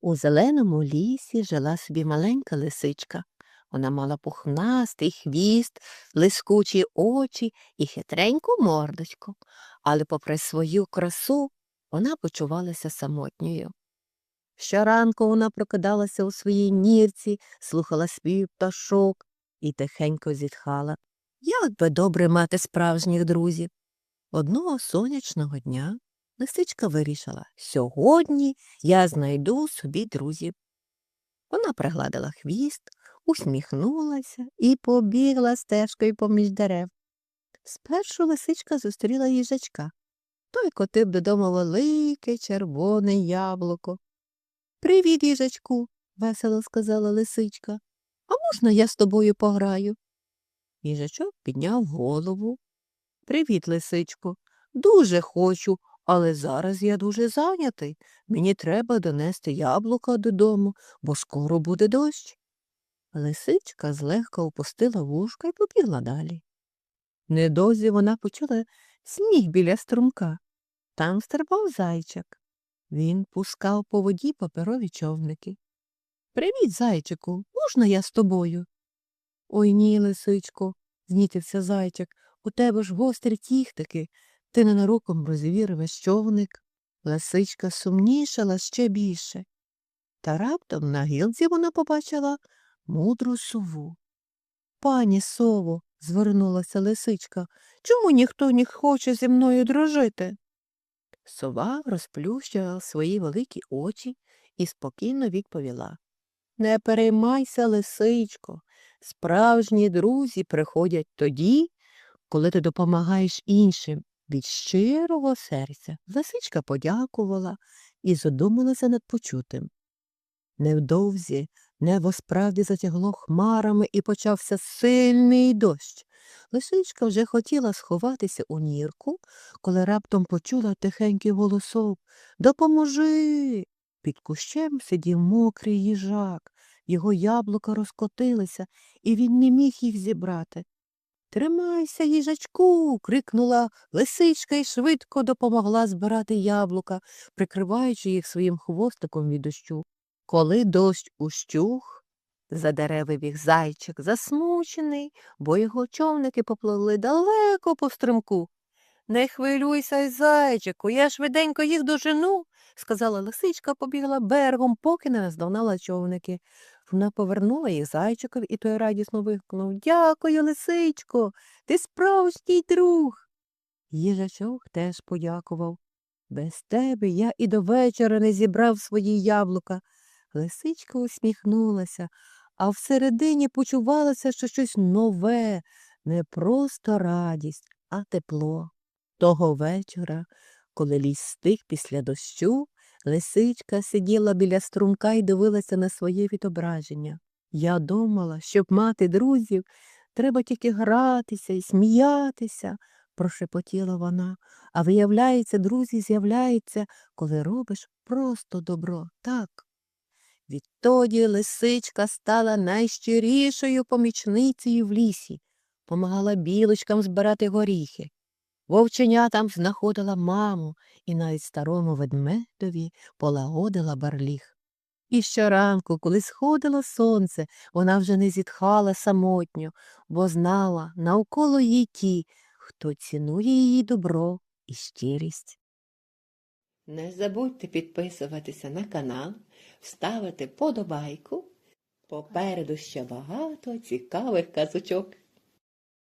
У зеленому лісі жила собі маленька лисичка. Вона мала пухнастий хвіст, блискучі очі і хитреньку мордочку, але попри свою красу вона почувалася самотньою. Щоранку вона прокидалася у своїй нірці, слухала спів пташок і тихенько зітхала. Як би добре мати справжніх друзів. Одного сонячного дня лисичка вирішила сьогодні я знайду собі друзів. Вона пригладила хвіст, усміхнулася і побігла стежкою поміж дерев. Спершу лисичка зустріла їжачка. Той котив додому велике червоне яблуко. Привіт, їжачку, весело сказала лисичка. А можна я з тобою пограю? Їжачок підняв голову. Привіт, лисичко. Дуже хочу, але зараз я дуже зайнятий. Мені треба донести яблука додому, бо скоро буде дощ. Лисичка злегка опустила вушка і побігла далі. Недовзі вона почула сміх біля струмка. Там стрибав зайчик. Він пускав по воді паперові човники. Привіт, зайчику, можна я з тобою? Ой ні, лисичко, знітився зайчик, у тебе ж гострі тіхтики, ти ненароком розвірвеш човник. Лисичка сумнішала ще більше. Та раптом на гілці вона побачила мудру сову. Пані сово, звернулася лисичка, чому ніхто не хоче зі мною дружити? Сова розплющила свої великі очі і спокійно відповіла. Не переймайся, лисичко. Справжні друзі приходять тоді, коли ти допомагаєш іншим від щирого серця. Лисичка подякувала і задумалася над почутим. Невдовзі небо справді затягло хмарами і почався сильний дощ. Лисичка вже хотіла сховатися у нірку, коли раптом почула тихенький голосок Допоможи. Під кущем сидів мокрий їжак. Його яблука розкотилися, і він не міг їх зібрати. Тримайся, їжачку. крикнула лисичка і швидко допомогла збирати яблука, прикриваючи їх своїм хвостиком від дощу. Коли дощ ущух, за дереви біг зайчик засмучений, бо його човники попливли далеко по струмку. Не хвилюйся, зайчику, я швиденько їх дожену, сказала лисичка, побігла берегом, поки не наздогнала човники. Вона повернула їх зайчикові, і той радісно вигукнув Дякую, лисичко, ти справжній друг. Їжачок теж подякував. Без тебе я і до вечора не зібрав свої яблука. Лисичка усміхнулася, а всередині почувалося, що щось нове, не просто радість, а тепло. Того вечора, коли ліс стих після дощу, лисичка сиділа біля струмка і дивилася на своє відображення. Я думала, щоб мати друзів, треба тільки гратися і сміятися, прошепотіла вона, а виявляється, друзі з'являються, коли робиш просто добро, так. Відтоді лисичка стала найщирішою помічницею в лісі, помагала білочкам збирати горіхи. Вовченятам знаходила маму і навіть старому ведмедові полагодила барліг. І щоранку, коли сходило сонце, вона вже не зітхала самотньо, бо знала навколо їй ті, хто цінує її добро і щирість. Не забудьте підписуватися на канал, ставити подобайку. Попереду ще багато цікавих казочок.